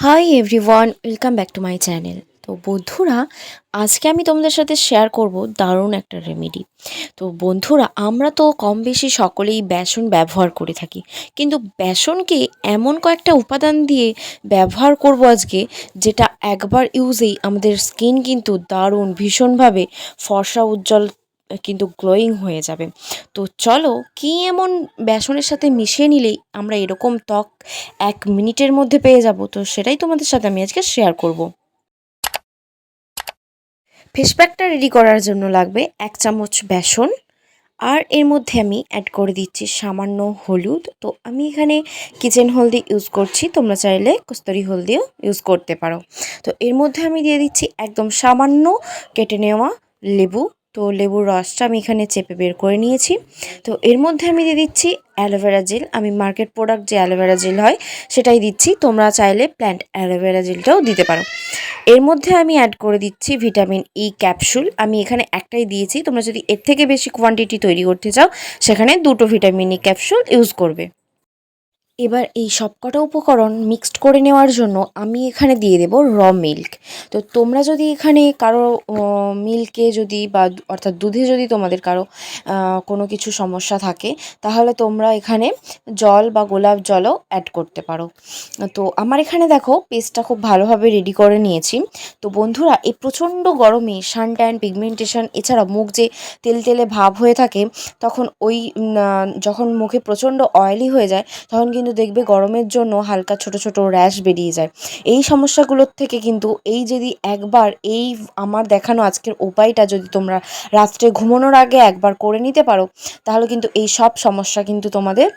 Hi everyone welcome back to my channel তো বন্ধুরা, আজকে আমি তোমাদের সাথে শেয়ার করব দারুণ একটা রেমেডি তো বন্ধুরা, আমরা তো কম বেশি সকলেই বেসন ব্যবহার করে থাকি। কিন্তু বেসনকে এমন কয়েকটা উপাদান দিয়ে ব্যবহার করব আজকে, যেটা একবার ইউজেই আমাদের স্কিন কিন্তু দারুণ ভীষণভাবে ফর্সা উজ্জ্বল কিন্তু গ্লোয়িং হয়ে যাবে। তো চলো, কী এমন বেসনের সাথে মিশিয়ে নিলেই আমরা এরকম ত্বক এক মিনিটের মধ্যে পেয়ে যাব? তো সেটাই তোমাদের সাথে আমি আজকে শেয়ার করব। ফেস প্যাকটা রেডি করার জন্য লাগবে এক চামচ বেসন। আর এর মধ্যে আমি অ্যাড করে দিচ্ছি সামান্য হলুদ। তো আমি এখানে কিচেন হলদি ইউজ করছি, তোমরা চাইলে কস্তরি হলদিও ইউজ করতে পারো। তো এর মধ্যে আমি দিয়ে দিচ্ছি একদম সামান্য কেটে নেওয়া লেবু। তো লেবুর রসটা আমি এখানে চেপে বের করে নিয়েছি। তো এর মধ্যে আমি দিয়ে দিচ্ছি অ্যালোভেরা জেল। আমি মার্কেট প্রোডাক্ট যে অ্যালোভেরা জেল হয়, সেটাই দিচ্ছি। তোমরা চাইলে প্ল্যান্ট অ্যালোভেরা জেলটাও দিতে পারো। এর মধ্যে আমি অ্যাড করে দিচ্ছি ভিটামিন ই ক্যাপসুল আমি এখানে একটাই দিয়েছি। তোমরা যদি এর থেকে বেশি কোয়ান্টিটি তৈরি করতে চাও, সেখানে দুটো ভিটামিন ই ক্যাপসুল ইউজ করবে। এবার এই সবকটা উপকরণ মিক্সড করে নেওয়ার জন্য আমি এখানে দিয়ে দেব র মিল্ক তো তোমরা যদি এখানে কারও মিল্কে যদি বা অর্থাৎ দুধে যদি তোমাদের কারও কোনো কিছু সমস্যা থাকে, তাহলে তোমরা এখানে জল বা গোলাপ জলও অ্যাড করতে পারো। তো আমার এখানে দেখো পেস্টটা খুব ভালোভাবে রেডি করে নিয়েছি। তো বন্ধুরা, এই প্রচণ্ড গরমে সান ট্যান পিগমেন্টেশন এছাড়া মুখ যে তেল তেলে ভাব হয়ে থাকে, তখন ওই যখন মুখে প্রচণ্ড অয়েলি হয়ে যায়, তখন কিন্তু দেখবে গরমের জন্য হালকা ছোট ছোট র্যাশ বেরিয়ে যায়। এই সমস্যাগুলোর থেকে কিন্তু এই যদি একবার এই আমার দেখানো আজকের উপায়টা যদি তোমরা রাত্রে ঘুমানোর আগে একবার করে নিতে পারো, তাহলে কিন্তু এই সব সমস্যা কিন্তু তোমাদের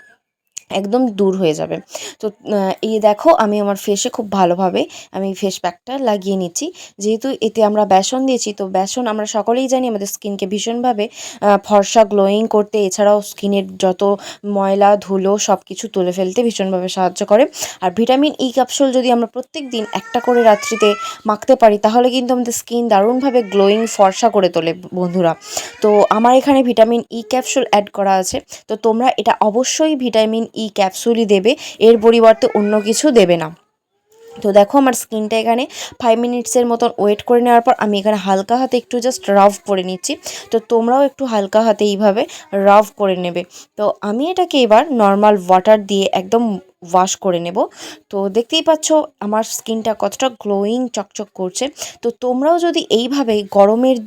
একদম দূর হয়ে যাবে। তো এই দেখো আমি আমার ফেসে খুব ভালোভাবে আমি ফেস প্যাকটা লাগিয়ে নিচ্ছি। যেহেতু এতে আমরা বেসন দিয়েছি, তো বেসন আমরা সকলেই জানি আমাদের স্কিনকে ভীষণভাবে ফর্সা গ্লোয়িং করতে, এছাড়াও স্কিনের যত ময়লা, ধুলো সব কিছু তুলে ফেলতে ভীষণভাবে সাহায্য করে। আর ভিটামিন ই ক্যাপসুল যদি আমরা প্রত্যেক দিন একটা করে রাত্রিতে মাখতে পারি, তাহলে কিন্তু আমাদের স্কিন দারুণভাবে গ্লোয়িং ফর্সা করে তোলে বন্ধুরা। তো, আমার এখানে ভিটামিন ই ক্যাপসুল অ্যাড করা আছে। তো, তোমরা এটা অবশ্যই ভিটামিন ই ক্যাপসুলই দেবে, এর পরিবর্তে অন্য কিছু দেবে না। তো দেখো আমার স্কিনটা এখানে ফাইভ মিনিটসের মতন ওয়েট করে নেওয়ার পর আমি এখানে হালকা হাতে একটু জাস্ট রাফ করে নিচ্ছি। তো তোমরাও একটু হালকা হাতে এইভাবে রাফ করে নেবে। তো আমি এটাকে এবার নর্মাল ওয়াটার দিয়ে একদম ওয়াশ করে নেব। তো দেখতেই পাচ্ছ আমার স্কিনটা কতটা গ্লোয়িং চকচক করছে। তো তোমরাও যদি এইভাবে গরমের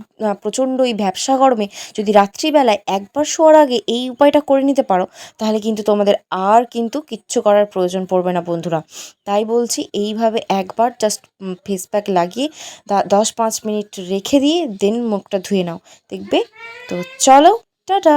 প্রচণ্ড এই ব্যবসা গরমে যদি রাত্রিবেলায় একবার শোয়ার আগে এই উপায়টা করে নিতে পারো, তাহলে কিন্তু তোমাদের আর কিন্তু কিচ্ছু করার প্রয়োজন পড়বে না বন্ধুরা। তাই বলছি এইভাবে একবার জাস্ট ফেস প্যাক লাগিয়ে দশ পাঁচ মিনিট রেখে দিয়ে দেন মুখটা ধুয়ে নাও। দেখবে? তো চলো, টাটা!